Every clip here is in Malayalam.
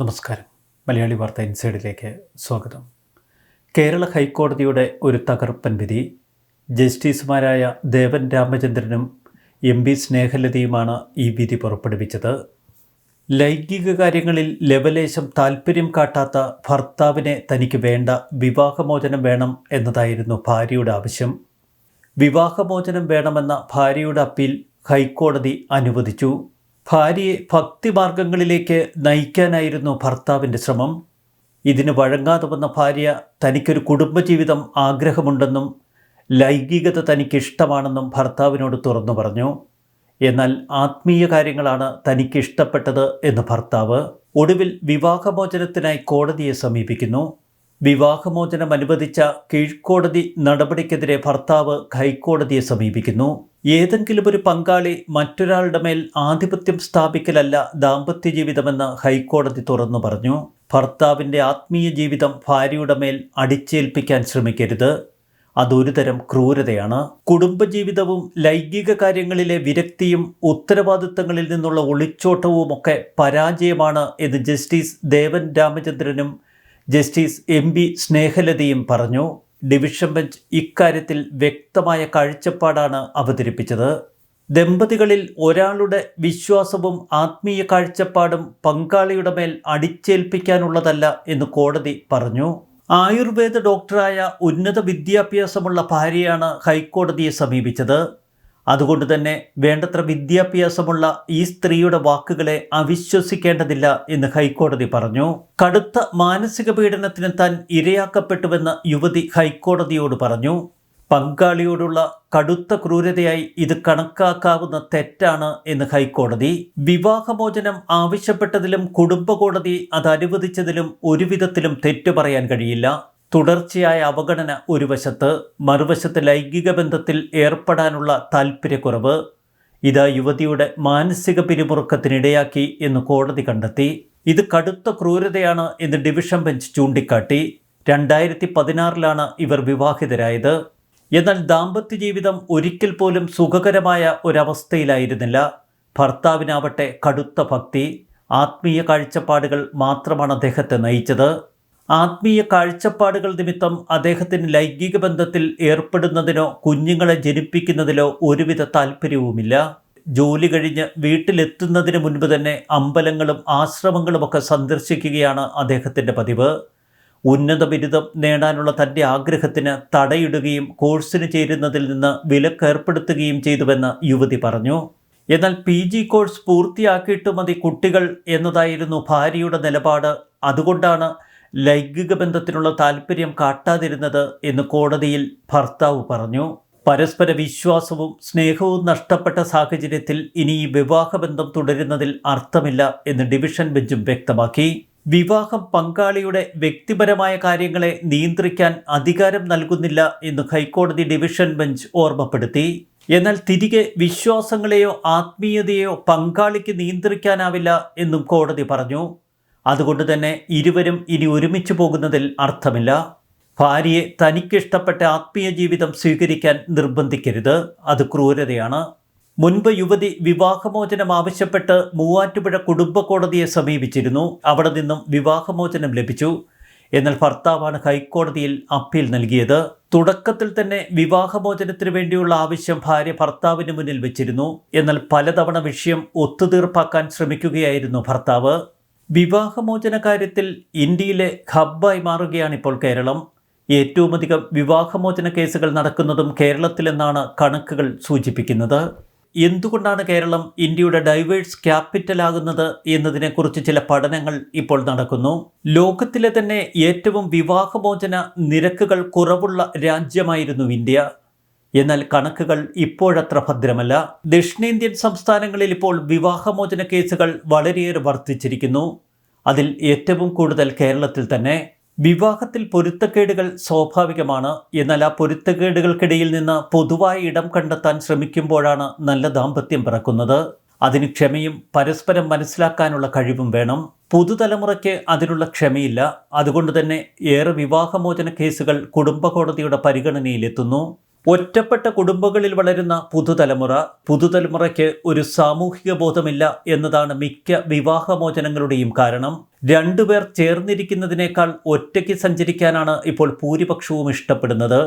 നമസ്കാരം. മലയാളി വാർത്ത ഇൻസൈഡിലേക്ക് സ്വാഗതം. കേരള ഹൈക്കോടതിയുടെ ഒരു തകർപ്പൻ വിധി. ജസ്റ്റിസുമാരായ ദേവൻ രാമചന്ദ്രനും എം ബി സ്നേഹലതയുമാണ് ഈ വിധി പുറപ്പെടുവിച്ചത്. ലൈംഗിക കാര്യങ്ങളിൽ ലവലേശം താൽപ്പര്യം കാട്ടാത്ത ഭർത്താവിനെ തനിക്ക് വേണ്ട വിവാഹമോചനം വേണം എന്നതായിരുന്നു ഭാര്യയുടെ ആവശ്യം. വിവാഹമോചനം വേണമെന്ന ഭാര്യയുടെ അപ്പീൽ ഹൈക്കോടതി അനുവദിച്ചു. ഭാര്യയെ ഭക്തിമാർഗങ്ങളിലേക്ക് നയിക്കാനായിരുന്നു ഭർത്താവിന്റെ ശ്രമം. ഇതിന് വഴങ്ങാതെ വന്ന ഭാര്യ തനിക്കൊരു കുടുംബജീവിതം ആഗ്രഹമുണ്ടെന്നും ലൈംഗികത തനിക്കിഷ്ടമാണെന്നും ഭർത്താവിനോട് തുറന്നു പറഞ്ഞു. എന്നാൽ ആത്മീയ കാര്യങ്ങളാണ് തനിക്ക് ഇഷ്ടപ്പെട്ടത് എന്ന് ഭർത്താവ് ഒടുവിൽ വിവാഹമോചനത്തിനായി കോടതിയെ സമീപിക്കുന്നു. വിവാഹമോചനം അനുവദിച്ച കീഴ്ക്കോടതി നടപടിക്കെതിരെ ഭർത്താവ് ഹൈക്കോടതിയെ സമീപിക്കുന്നു. ഏതെങ്കിലും ഒരു പങ്കാളി മറ്റൊരാളുടെ മേൽ ആധിപത്യം സ്ഥാപിക്കലല്ല ദാമ്പത്യ ജീവിതമെന്ന് ഹൈക്കോടതി തുറന്നു പറഞ്ഞു. ഭർത്താവിന്റെ ആത്മീയ ജീവിതം ഭാര്യയുടെ മേൽ അടിച്ചേൽപ്പിക്കാൻ ശ്രമിക്കരുത്. അതൊരുതരം ക്രൂരതയാണ്. കുടുംബജീവിതവും ലൈംഗിക കാര്യങ്ങളിലെ വിരക്തിയും ഉത്തരവാദിത്തങ്ങളിൽ നിന്നുള്ള ഒളിച്ചോട്ടവുമൊക്കെ പരാജയമാണ് എന്ന് ജസ്റ്റിസ് ദേവൻ രാമചന്ദ്രനും ജസ്റ്റിസ് എം ബി സ്നേഹലതയും പറഞ്ഞു ഡിവിഷൻ ബെഞ്ച് ഇക്കാര്യത്തിൽ വ്യക്തമായ കാഴ്ചപ്പാടാണ് അവതരിപ്പിച്ചത്. ദമ്പതികളിൽ ഒരാളുടെ വിശ്വാസവും ആത്മീയ കാഴ്ചപ്പാടും പങ്കാളിയുടെ മേൽ അടിച്ചേൽപ്പിക്കാനുള്ളതല്ല എന്ന് കോടതി പറഞ്ഞു. ആയുർവേദ ഡോക്ടറായ ഉന്നത വിദ്യാഭ്യാസമുള്ള ഭാര്യയാണ് ഹൈക്കോടതിയെ സമീപിച്ചത്. അതുകൊണ്ട് തന്നെ വേണ്ടത്ര വിദ്യാഭ്യാസമുള്ള ഈ സ്ത്രീയുടെ വാക്കുകളെ അവിശ്വസിക്കേണ്ടതില്ല എന്ന് ഹൈക്കോടതി പറഞ്ഞു. കടുത്ത മാനസിക പീഡനത്തിന് താൻ ഇരയാക്കപ്പെട്ടുവെന്ന് യുവതി ഹൈക്കോടതിയോട് പറഞ്ഞു. പങ്കാളിയോടുള്ള കടുത്ത ക്രൂരതയായി ഇത് കണക്കാക്കാവുന്ന തെറ്റാണ് എന്ന് ഹൈക്കോടതി. വിവാഹമോചനം ആവശ്യപ്പെട്ടതിലും കുടുംബ കോടതി അത് അനുവദിച്ചതിലും ഒരുവിധത്തിലും തെറ്റു പറയാൻ കഴിയില്ല. തുടർച്ചയായ അവഗണന ഒരു വശത്ത് മറുവശത്ത് ലൈംഗിക ബന്ധത്തിൽ ഏർപ്പെടാനുള്ള താൽപ്പര്യക്കുറവ് ഇത് യുവതിയുടെ മാനസിക പിരിമുറുക്കത്തിനിടയാക്കി എന്ന് കോടതി കണ്ടെത്തി. ഇത് കടുത്ത ക്രൂരതയാണ് എന്ന് ഡിവിഷൻ ബെഞ്ച് ചൂണ്ടിക്കാട്ടി. രണ്ടായിരത്തി പതിനാറിലാണ് ഇവർ വിവാഹിതരായത്. എന്നാൽ ദാമ്പത്യ ജീവിതം ഒരിക്കൽ പോലും സുഖകരമായ ഒരവസ്ഥയിലായിരുന്നില്ല. ഭർത്താവിനാവട്ടെ കടുത്ത ഭക്തി ആത്മീയ കാഴ്ചപ്പാടുകൾ മാത്രമാണ് അദ്ദേഹത്തെ നയിച്ചത്. ആത്മീയ കാഴ്ചപ്പാടുകൾ നിമിത്തം അദ്ദേഹത്തിന് ലൈംഗിക ബന്ധത്തിൽ ഏർപ്പെടുന്നതിനോ കുഞ്ഞുങ്ങളെ ജനിപ്പിക്കുന്നതിലോ ഒരുവിധ താല്പര്യവുമില്ല ജോലി കഴിഞ്ഞ് വീട്ടിലെത്തുന്നതിന് മുൻപ് തന്നെ അമ്പലങ്ങളും ആശ്രമങ്ങളുമൊക്കെ സന്ദർശിക്കുകയാണ് അദ്ദേഹത്തിന്റെ പതിവ്. ഉന്നത ബിരുദം നേടാനുള്ള തന്റെ ആഗ്രഹത്തിന് തടയിടുകയും കോഴ്സിന് ചേരുന്നതിൽ നിന്ന് വിലക്കേർപ്പെടുത്തുകയും ചെയ്തുവെന്ന് യുവതി പറഞ്ഞു. എന്നാൽ പി ജി കോഴ്സ് പൂർത്തിയാക്കിയിട്ട് മതി കുട്ടികൾ എന്നതായിരുന്നു ഭാര്യയുടെ നിലപാട്. അതുകൊണ്ടാണ് ലൈംഗിക ബന്ധത്തിനുള്ള താല്പര്യം കാട്ടാതിരുന്നത് എന്ന് കോടതിയിൽ ഭർത്താവ് പറഞ്ഞു. പരസ്പര വിശ്വാസവും സ്നേഹവും നഷ്ടപ്പെട്ട സാഹചര്യത്തിൽ ഇനി ഈ വിവാഹബന്ധം തുടരുന്നതിൽ അർത്ഥമില്ല എന്ന് ഡിവിഷൻ ബെഞ്ചും വ്യക്തമാക്കി. വിവാഹം പങ്കാളിയുടെ വ്യക്തിപരമായ കാര്യങ്ങളെ നിയന്ത്രിക്കാൻ അധികാരം നൽകുന്നില്ല എന്ന് ഹൈക്കോടതി ഡിവിഷൻ ബെഞ്ച് ഓർമ്മപ്പെടുത്തി. എന്നാൽ തിരികെ വിശ്വാസങ്ങളെയോ ആത്മീയതയോ പങ്കാളിക്ക് നിയന്ത്രിക്കാനാവില്ല എന്നും കോടതി പറഞ്ഞു. അതുകൊണ്ട് തന്നെ ഇരുവരും ഇനി ഒരുമിച്ച് പോകുന്നതിൽ അർത്ഥമില്ല. ഭാര്യയെ തനിക്കിഷ്ടപ്പെട്ട ആത്മീയ ജീവിതം സ്വീകരിക്കാൻ നിർബന്ധിക്കരുത്. അത് ക്രൂരതയാണ്. മുൻപ് യുവതി വിവാഹമോചനം ആവശ്യപ്പെട്ട് മൂവാറ്റുപുഴ കുടുംബ കോടതിയെ സമീപിച്ചിരുന്നു. അവിടെ നിന്നും വിവാഹമോചനം ലഭിച്ചു. എന്നാൽ ഭർത്താവാണ് ഹൈക്കോടതിയിൽ അപ്പീൽ നൽകിയത്. തുടക്കത്തിൽ തന്നെ വിവാഹമോചനത്തിന് വേണ്ടിയുള്ള ആവശ്യം ഭാര്യ ഭർത്താവിന് മുന്നിൽ വെച്ചിരുന്നു. എന്നാൽ പലതവണ വിഷയം ഒത്തുതീർപ്പാക്കാൻ ശ്രമിക്കുകയായിരുന്നു ഭർത്താവ്. വിവാഹമോചന കാര്യത്തിൽ ഇന്ത്യയിലെ ഹബ്ബായി മാറുകയാണ് ഇപ്പോൾ കേരളം. ഏറ്റവുമധികം വിവാഹമോചന കേസുകൾ നടക്കുന്നതും കേരളത്തിലെന്നാണ് കണക്കുകൾ സൂചിപ്പിക്കുന്നത്. എന്തുകൊണ്ടാണ് കേരളം ഇന്ത്യയുടെ ഡൈവേഴ്സ് ക്യാപിറ്റൽ ആകുന്നത് എന്നതിനെക്കുറിച്ച് ചില പഠനങ്ങൾ ഇപ്പോൾ നടക്കുന്നു. ലോകത്തിലെ തന്നെ ഏറ്റവും വിവാഹമോചന നിരക്കുകൾ കുറവുള്ള രാജ്യമായിരുന്നു ഇന്ത്യ. എന്നാൽ കണക്കുകൾ ഇപ്പോഴത്ര ഭദ്രമല്ല. ദക്ഷിണേന്ത്യൻ സംസ്ഥാനങ്ങളിൽ ഇപ്പോൾ വിവാഹമോചന കേസുകൾ വളരെയേറെ വർദ്ധിച്ചിരിക്കുന്നു. അതിൽ ഏറ്റവും കൂടുതൽ കേരളത്തിൽ തന്നെ വിവാഹത്തിൽ പൊരുത്തക്കേടുകൾ സ്വാഭാവികമാണ്. എന്നാൽ ആ പൊരുത്തക്കേടുകൾക്കിടയിൽ നിന്ന് പൊതുവായ ഇടം കണ്ടെത്താൻ ശ്രമിക്കുമ്പോഴാണ് നല്ല ദാമ്പത്യം പിറക്കുന്നത്. അതിന് ക്ഷമയും പരസ്പരം മനസ്സിലാക്കാനുള്ള കഴിവും വേണം. പുതുതലമുറയ്ക്ക് അതിനുള്ള ക്ഷമയില്ല. അതുകൊണ്ട് തന്നെ ഏറെ വിവാഹമോചന കേസുകൾ കുടുംബ കോടതിയുടെ പരിഗണനയിലെത്തുന്നു. ഒറ്റപ്പെട്ട കുടുംബങ്ങളിൽ വളരുന്ന പുതുതലമുറ പുതുതലമുറയ്ക്ക് ഒരു സാമൂഹിക ബോധമില്ല എന്നതാണ് മിക്ക വിവാഹമോചനങ്ങളുടെയും കാരണം. രണ്ടുപേർ ചേർന്നിരിക്കുന്നതിനേക്കാൾ ഒറ്റയ്ക്ക് സഞ്ചരിക്കാനാണ് ഇപ്പോൾ ഭൂരിപക്ഷവും ഇഷ്ടപ്പെടുന്നത്.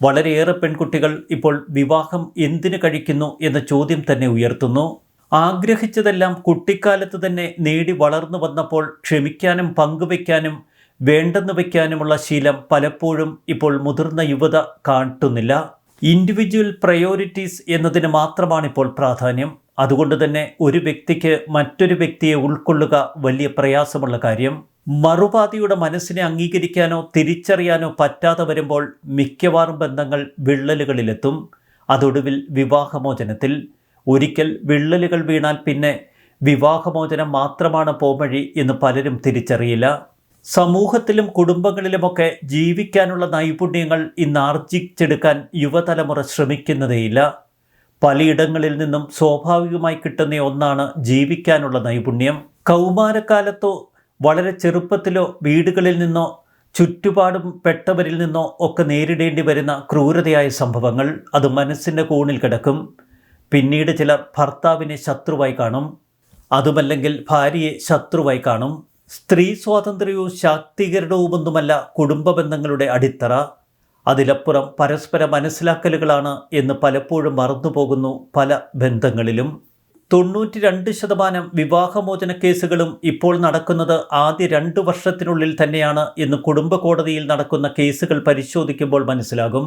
വളരെയേറെ പെൺകുട്ടികൾ ഇപ്പോൾ വിവാഹം എന്തിനു കഴിക്കുന്നു എന്ന ചോദ്യം തന്നെ ഉയർത്തുന്നു. ആഗ്രഹിച്ചതെല്ലാം കുട്ടിക്കാലത്ത് തന്നെ നേടി വളർന്നു വന്നപ്പോൾ ക്ഷമിക്കാനും പങ്കുവയ്ക്കാനും വേണ്ടെന്ന് വയ്ക്കാനുമുള്ള ശീലം പലപ്പോഴും ഇപ്പോൾ മുതിർന്ന യുവത കാട്ടുന്നില്ല. ഇൻഡിവിജ്വൽ പ്രയോറിറ്റീസ് എന്നതിന് മാത്രമാണ് ഇപ്പോൾ പ്രാധാന്യം. അതുകൊണ്ട് തന്നെ ഒരു വ്യക്തിക്ക് മറ്റൊരു വ്യക്തിയെ ഉൾക്കൊള്ളുക വലിയ പ്രയാസമുള്ള കാര്യം. മറുപാതിയുടെ മനസ്സിനെ അംഗീകരിക്കാനോ തിരിച്ചറിയാനോ പറ്റാതെ വരുമ്പോൾ മിക്കവാറും ബന്ധങ്ങൾ വിള്ളലുകളിലെത്തും. അതൊടുവിൽ വിവാഹമോചനത്തിൽ. ഒരിക്കൽ വിള്ളലുകൾ വീണാൽ പിന്നെ വിവാഹമോചനം മാത്രമാണ് പോംവഴി എന്ന് പലരും തിരിച്ചറിയില്ല. സമൂഹത്തിലും കുടുംബങ്ങളിലുമൊക്കെ ജീവിക്കാനുള്ള നൈപുണ്യങ്ങൾ ഇന്ന് ആർജിച്ചെടുക്കാൻ യുവതലമുറ ശ്രമിക്കുന്നതേയില്ല. പലയിടങ്ങളിൽ നിന്നും സ്വാഭാവികമായി കിട്ടുന്ന ഒന്നാണ് ജീവിക്കാനുള്ള നൈപുണ്യം. കൗമാരക്കാലത്തോ വളരെ ചെറുപ്പത്തിലോ വീടുകളിൽ നിന്നോ ചുറ്റുപാടും പെട്ടവരിൽ നിന്നോ ഒക്കെ നേരിടേണ്ടി വരുന്ന ക്രൂരതയായ സംഭവങ്ങൾ അത് മനസ്സിന്റെ കോണിൽ കിടക്കും. പിന്നീട് ചിലർ ഭർത്താവിനെ ശത്രുവായി കാണും. അതുമല്ലെങ്കിൽ ഭാര്യയെ ശത്രുവായി കാണും. സ്ത്രീ സ്വാതന്ത്ര്യവും ശാക്തീകരണവുമൊന്നുമല്ല കുടുംബ ബന്ധങ്ങളുടെ അടിത്തറ. അതിലപ്പുറം പരസ്പര മനസ്സിലാക്കലുകളാണ് എന്ന് പലപ്പോഴും മറന്നുപോകുന്നു പല ബന്ധങ്ങളിലും. തൊണ്ണൂറ്റി രണ്ട് ശതമാനം വിവാഹമോചന കേസുകളും ഇപ്പോൾ നടക്കുന്നത് ആദ്യ രണ്ട് വർഷത്തിനുള്ളിൽ തന്നെയാണ് എന്ന് കുടുംബ കോടതിയിൽ നടക്കുന്ന കേസുകൾ പരിശോധിക്കുമ്പോൾ മനസ്സിലാകും.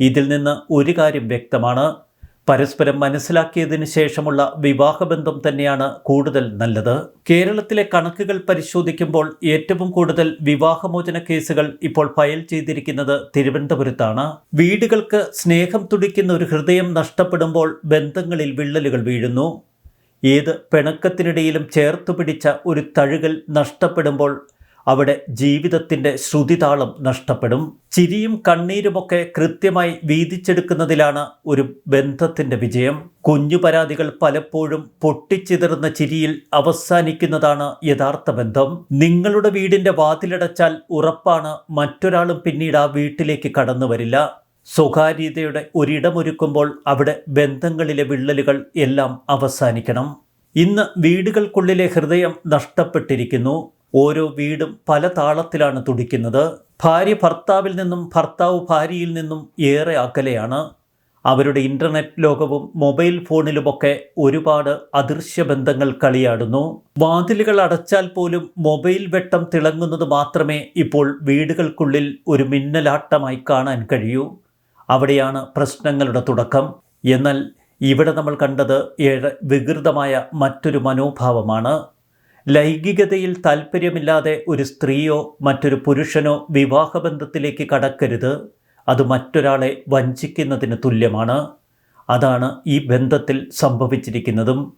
ഇതിൽ നിന്ന് ഒരു കാര്യം വ്യക്തമാണ്. പരസ്പരം മനസ്സിലാക്കിയതിനു ശേഷമുള്ള വിവാഹബന്ധം തന്നെയാണ് കൂടുതൽ നല്ലത്. കേരളത്തിലെ കണക്കുകൾ പരിശോധിക്കുമ്പോൾ ഏറ്റവും കൂടുതൽ വിവാഹമോചന കേസുകൾ ഇപ്പോൾ ഫയൽ ചെയ്തിരിക്കുന്നത് തിരുവനന്തപുരത്താണ്. വീടുകൾക്ക് സ്നേഹം തുടിക്കുന്ന ഒരു ഹൃദയം നഷ്ടപ്പെടുമ്പോൾ ബന്ധങ്ങളിൽ വിള്ളലുകൾ വീഴുന്നു. ഏത് പിണക്കത്തിനിടയിലും ചേർത്തു പിടിച്ച ഒരു തഴുകൽ നഷ്ടപ്പെടുമ്പോൾ അവിടെ ജീവിതത്തിന്റെ ശ്രുതിതാളം നഷ്ടപ്പെടും. ചിരിയും കണ്ണീരുമൊക്കെ കൃത്യമായി വീതിച്ചെടുക്കുന്നതിലാണ് ഒരു ബന്ധത്തിന്റെ വിജയം. കുഞ്ഞു പരാതികൾ പലപ്പോഴും പൊട്ടിച്ചിതറുന്ന ചിരിയിൽ അവസാനിക്കുന്നതാണ് യഥാർത്ഥ ബന്ധം. നിങ്ങളുടെ വീടിന്റെ വാതിലടച്ചാൽ ഉറപ്പാണ് മറ്റൊരാളും പിന്നീട് ആ വീട്ടിലേക്ക് കടന്നു വരില്ല. സ്വകാര്യതയുടെ ഒരിടമൊരുക്കുമ്പോൾ അവിടെ ബന്ധങ്ങളിലെ വിള്ളലുകൾ എല്ലാം അവസാനിക്കണം. ഇന്ന് വീടുകൾക്കുള്ളിലെ ഹൃദയം നഷ്ടപ്പെട്ടിരിക്കുന്നു. ഓരോ വീടും പല താളത്തിലാണ് തുടിക്കുന്നത്. ഭാര്യ ഭർത്താവിൽ നിന്നും ഭർത്താവ് ഭാര്യയിൽ നിന്നും ഏറെ അകലെയാണ്. അവരുടെ ഇന്റർനെറ്റ് ലോകവും മൊബൈൽ ഫോണിലുമൊക്കെ ഒരുപാട് അദൃശ്യ ബന്ധങ്ങൾ കളിയാടുന്നു. വാതിലുകൾ അടച്ചാൽ പോലും മൊബൈൽ വെട്ടം തിളങ്ങുന്നത് മാത്രമേ ഇപ്പോൾ വീടുകൾക്കുള്ളിൽ ഒരു മിന്നലാട്ടമായി കാണാൻ കഴിയൂ. അവിടെയാണ് പ്രശ്നങ്ങളുടെ തുടക്കം. എന്നാൽ ഇവിടെ നമ്മൾ കണ്ടത് ഏറെ വികൃതമായ മറ്റൊരു മനോഭാവമാണ്. ലൈംഗികതയിൽ താല്പര്യമില്ലാതെ ഒരു സ്ത്രീയോ മറ്റൊരു പുരുഷനോ വിവാഹബന്ധത്തിലേക്ക് കടക്കരുത്. അത് മറ്റൊരാളെ വഞ്ചിക്കുന്നതിന് തുല്യമാണ്. അതാണ് ഈ ബന്ധത്തിൽ സംഭവിച്ചിരിക്കുന്നതും.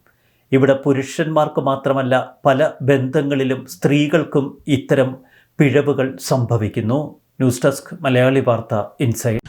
ഇവിടെ പുരുഷന്മാർക്ക് മാത്രമല്ല പല ബന്ധങ്ങളിലും സ്ത്രീകൾക്കും ഇത്തരം പിഴവുകൾ സംഭവിക്കുന്നു. ന്യൂസ് ഡെസ്ക് മലയാളി വാർത്ത ഇൻസൈഡ്.